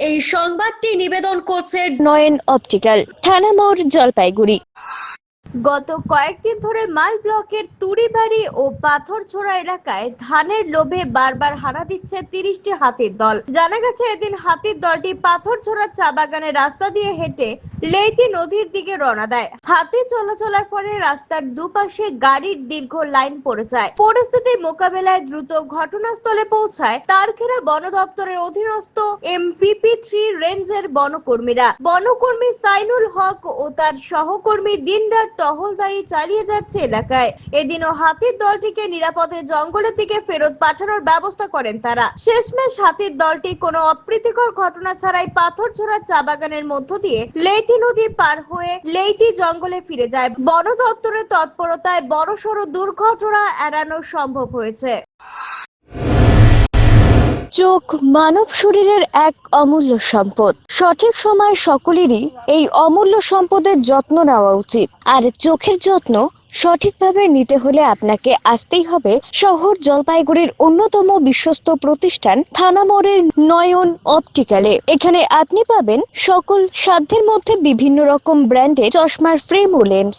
এই সংবাদটি নিবেদন করছে নয়ন অপটিক্যাল থানা মোড় জলপাইগুড়ি। গত কয়েকদিন ধরে মাল ব্লকের তুড়িবাড়ি ও পাথরছোড়া এলাকায় ধানের লোভে বারবার হানা দিচ্ছে তিরিশটি হাতির দল। জানা গেছে এদিন হাতির দলটি পাথরছোড়া চা বাগানের রাস্তা দিয়ে হেঁটে লেইতি নদীর দিকে রওনা দেয়। হাতি চলাচলের ফলে রাস্তার দুপাশে গাড়ির দীর্ঘ লাইন পড়ে যায়। পরিস্থিতি মোকাবেলায় দ্রুত ঘটনাস্থলে পৌঁছায় তারখেরা বন দপ্তরের অধীনস্থ এমপিপি থ্রি রেঞ্জের বনকর্মীরা। বনকর্মী সাইনুল হক ও তার সহকর্মী দিনরাত টহলদারি চালিয়ে যাচ্ছে এলাকায়। এদিনও হাতির দলটিকে নিরাপদে জঙ্গলের দিকে ফেরত পাঠানোর ব্যবস্থা করেন তারা। শেষমেশ হাতির দলটি কোনো অপ্রীতিকর ঘটনা ছাড়াই পাথর ছোড়া চা বাগানের মধ্য দিয়ে লেইতি নদী পার হয়ে লেইতি জঙ্গলে ফিরে যায়। বন দপ্তরের তৎপরতায় বড়সড় দুর্ঘটনা এড়ানো সম্ভব হয়েছে। চোখ মানব শরীরের এক অমূল্য সম্পদ। সঠিক সময় সকলেরই এই অমূল্য সম্পদের যত্ন নেওয়া উচিত। আর চোখের যত্ন সঠিকভাবে নিতে হলে আপনাকে আসতেই হবে শহর জলপাইগুড়ির অন্যতম বিশ্বস্ত প্রতিষ্ঠান থানামরের নয়ন অপটিক্যালে। এখানে আপনি পাবেন সকল সাধ্যের মধ্যে বিভিন্ন রকম ব্র্যান্ডে চশমার ফ্রেম ও lens.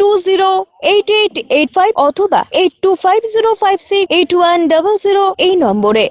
two zero eight eight eight five অথবা eight two five zero five six eight one double zero এই নম্বরে।